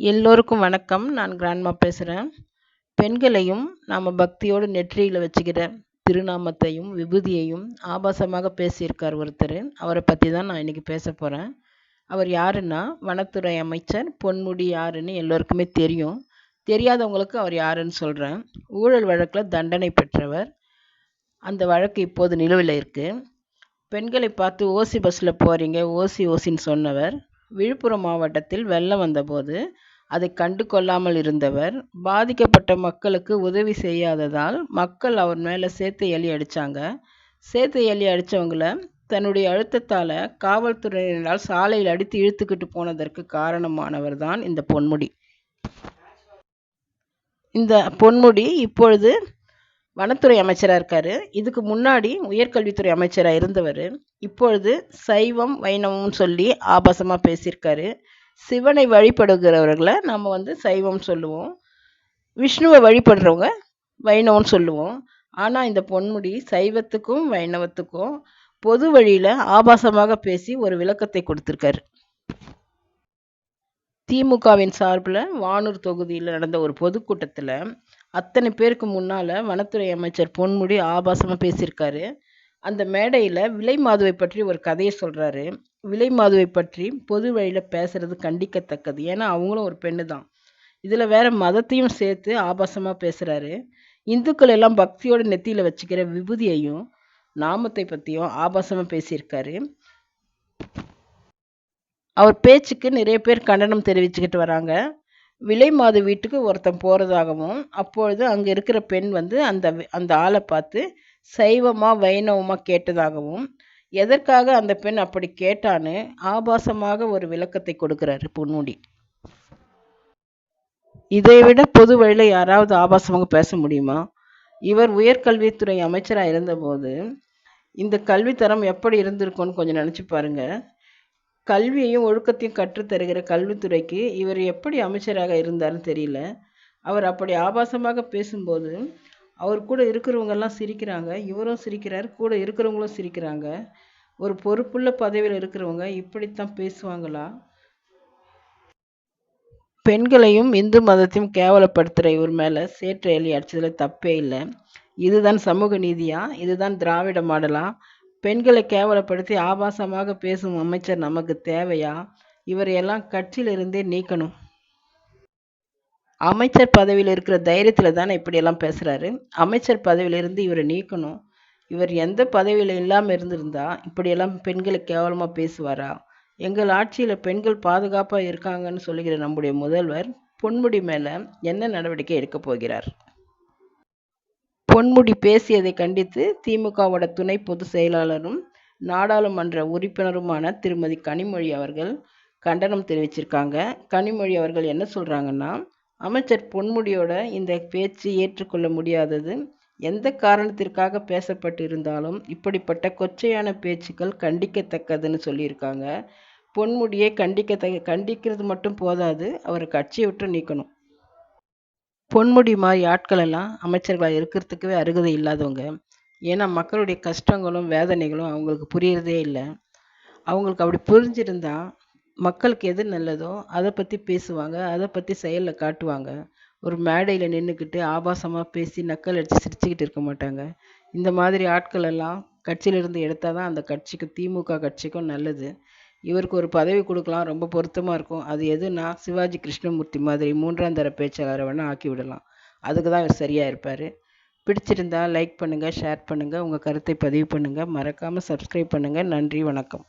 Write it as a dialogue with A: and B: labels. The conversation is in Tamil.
A: எல்லோருக்கும் வணக்கம். நான் கிராண்ட்மா பேசுகிறேன் பெண்களையும் நாம் பக்தியோடு நெற்றியில் வச்சுக்கிற திருநாமத்தையும் விபூதியையும் ஆபாசமாக பேசியிருக்கார் ஒருத்தர். அவரை பற்றி தான் நான் இன்றைக்கி பேச போகிறேன் அவர் யாருன்னா வனத்துறை அமைச்சர் பொன்முடி யாருன்னு எல்லோருக்குமே தெரியும். தெரியாதவங்களுக்கு அவர் யாருன்னு சொல்கிறேன் ஊழல் வழக்கில் தண்டனை பெற்றவர். அந்த வழக்கு இப்போது நிலுவையில் இருக்குது பெண்களை பார்த்து ஓசி பஸ்ஸில் போகிறீங்க ஓசி ஓசின்னு சொன்னவர். விழுப்புரம் மாவட்டத்தில் வெள்ளம் வந்தபோது அதை கண்டு கொள்ளாமல் இருந்தவர் பாதிக்கப்பட்ட மக்களுக்கு உதவி செய்யாததால் மக்கள் அவர் மேலே சேத்து எலி அடித்தாங்க சேத்து எலி அடித்தவங்கள தன்னுடைய அழுத்தத்தால் காவல்துறையினரால் சாலையில் அடித்து இழுத்துக்கிட்டு போனதற்கு காரணமானவர் தான் இந்த பொன்முடி. இந்த பொன்முடி இப்பொழுது வனத்துறை அமைச்சராக இருக்கார். இதுக்கு முன்னாடி உயர்கல்வித்துறை அமைச்சராக இருந்தவர். இப்பொழுது சைவம் வைணவம்னு சொல்லி ஆபாசமாக பேசியிருக்காரு. சிவனை வழிபடுகிறவர்களை நம்ம வந்து சைவம் சொல்லுவோம். விஷ்ணுவை வழிபடுறவங்க வைணவம்னு சொல்லுவோம். ஆனால் இந்த பொன்முடி சைவத்துக்கும் வைணவத்துக்கும் பொது வழியில் ஆபாசமாக பேசி ஒரு விளக்கத்தை கொடுத்துருக்காரு. திமுகவின் சார்பில் வானூர் தொகுதியில் நடந்த ஒரு பொதுக்கூட்டத்தில் அத்தனை பேருக்கு முன்னால் வனத்துறை அமைச்சர் பொன்முடி ஆபாசமாக பேசியிருக்காரு. அந்த மேடையில் விலை மாதுவை பற்றி ஒரு கதையை சொல்கிறாரு விலை மாதுவை பற்றி பொது வழியில் பேசுகிறது கண்டிக்கத்தக்கது. ஏன்னா அவங்களும் ஒரு பெண்ணு தான். இதில் வேற மதத்தையும் சேர்த்து ஆபாசமாக பேசுகிறாரு இந்துக்கள் எல்லாம் பக்தியோட நெத்தியில் வச்சுக்கிற விபூதியையும் நாமத்தை பற்றியும் ஆபாசமாக பேசியிருக்காரு. அவர் பேச்சுக்கு நிறைய பேர் கண்டனம் தெரிவிச்சுக்கிட்டு வராங்க. விலை மாது வீட்டுக்கு ஒருத்தன் போகிறதாகவும் அப்பொழுது அங்கே இருக்கிற பெண் வந்து அந்த அந்த ஆளை பார்த்து சைவமாக வைணவமாக கேட்டதாகவும் எதற்காக அந்த பெண் அப்படி கேட்டான்னு ஆபாசமாக ஒரு விளக்கத்தை கொடுக்கிறாரு பொன்முடி. இதை விட பொது வழியில் யாராவது ஆபாசமாக பேச முடியுமா? இவர் உயர்கல்வித்துறை அமைச்சராக இருந்தபோது இந்த கல்வித்தரம் எப்படி இருந்திருக்கும்னு கொஞ்சம் நினச்சி பாருங்கள் கல்வியையும் ஒழுக்கத்தையும் கற்றுத்தருகிற கல்வித்துறைக்கு இவர் எப்படி அமைச்சராக இருந்தார்னு தெரியல. அவர் அப்படி ஆபாசமாக பேசும்போது அவர் கூட இருக்கிறவங்கெல்லாம் சிரிக்கிறாங்க இவரும் சிரிக்கிறார் கூட இருக்கிறவங்களும் சிரிக்கிறாங்க. ஒரு பொறுப்புள்ள பதவியில் இருக்கிறவங்க இப்படித்தான் பேசுவாங்களா? பெண்களையும் இந்து மதத்தையும் கேவலப்படுத்துகிற இவர் மேலே சேற்று எலி அடிச்சதில் தப்பே இல்லை. இதுதான் சமூக நீதியா? இதுதான் திராவிட மாடலா? பெண்களை கேவலப்படுத்தி ஆபாசமாக பேசும் அமைச்சர் நமக்கு தேவையா? இவரையெல்லாம் கட்சியிலிருந்தே நீக்கணும். அமைச்சர் பதவியில் இருக்கிற தைரியத்தில் தானே இப்படியெல்லாம் பேசுகிறாரு அமைச்சர் பதவியிலிருந்து இவரை நீக்கணும். இவர் எந்த பதவியில் இல்லாமல் இருந்திருந்தா இப்படியெல்லாம் பெண்களை கேவலமாக பேசுவாரா? எங்கள் ஆட்சியில் பெண்கள் பாதுகாப்பாக இருக்காங்கன்னு சொல்லுகிற நம்முடைய முதல்வர் பொன்முடி மேலே என்ன நடவடிக்கை எடுக்கப் போகிறார்? பொன்முடி பேசியதை கண்டித்து திமுகவோட துணை பொதுச் செயலாளரும் நாடாளுமன்ற உறுப்பினருமான திருமதி கனிமொழி அவர்கள் கண்டனம் தெரிவிச்சிருக்காங்க. கனிமொழி அவர்கள் என்ன சொல்கிறாங்கன்னா அமைச்சர் பொன்முடியோட இந்த பேச்சு ஏற்றுக்கொள்ள முடியாதது எந்த காரணத்திற்காக பேசப்பட்டு இருந்தாலும் இப்படிப்பட்ட கொச்சையான பேச்சுக்கள் கண்டிக்கத்தக்கதுன்னு சொல்லியிருக்காங்க. பொன்முடியை கண்டிக்கத்தக்க கண்டிக்கிறது மட்டும் போதாது அவரை கட்சியை விட்டு நீக்கணும். பொன்முடி மாதிரி ஆட்களெல்லாம் அமைச்சர்களாக இருக்கிறதுக்கவே அருகதை இல்லாதவங்க. ஏன்னா மக்களுடைய கஷ்டங்களும் வேதனைகளும் அவங்களுக்கு புரியறதே இல்லை. அவங்களுக்கு அப்படி புரிஞ்சிருந்தா மக்களுக்கு எது நல்லதோ அதை பற்றி பேசுவாங்க அதை பற்றி செயலில் காட்டுவாங்க. ஒரு மேடையில் நின்றுக்கிட்டு ஆபாசமாக பேசி நக்கல் அடித்து சிரிச்சுக்கிட்டு இருக்க மாட்டாங்க. இந்த மாதிரி ஆட்களெல்லாம் கட்சியிலிருந்து எடுத்தால் தான் அந்த கட்சிக்கு திமுக கட்சிக்கும் நல்லது. இவருக்கு ஒரு பதவி கொடுக்கலாம் ரொம்ப பொருத்தமாக இருக்கும். அது எதுனா சிவாஜி கிருஷ்ணமூர்த்தி மாதிரி மூன்றாம் தர பேச்சாளரை வேணால் ஆக்கி விடலாம். அதுக்கு தான் இவர் சரியாக இருப்பார். பிடிச்சிருந்தா லைக் பண்ணுங்கள் ஷேர் பண்ணுங்கள் உங்கள் கருத்தை பதிவு பண்ணுங்கள் மறக்காமல் சப்ஸ்கிரைப் பண்ணுங்கள் நன்றி வணக்கம்.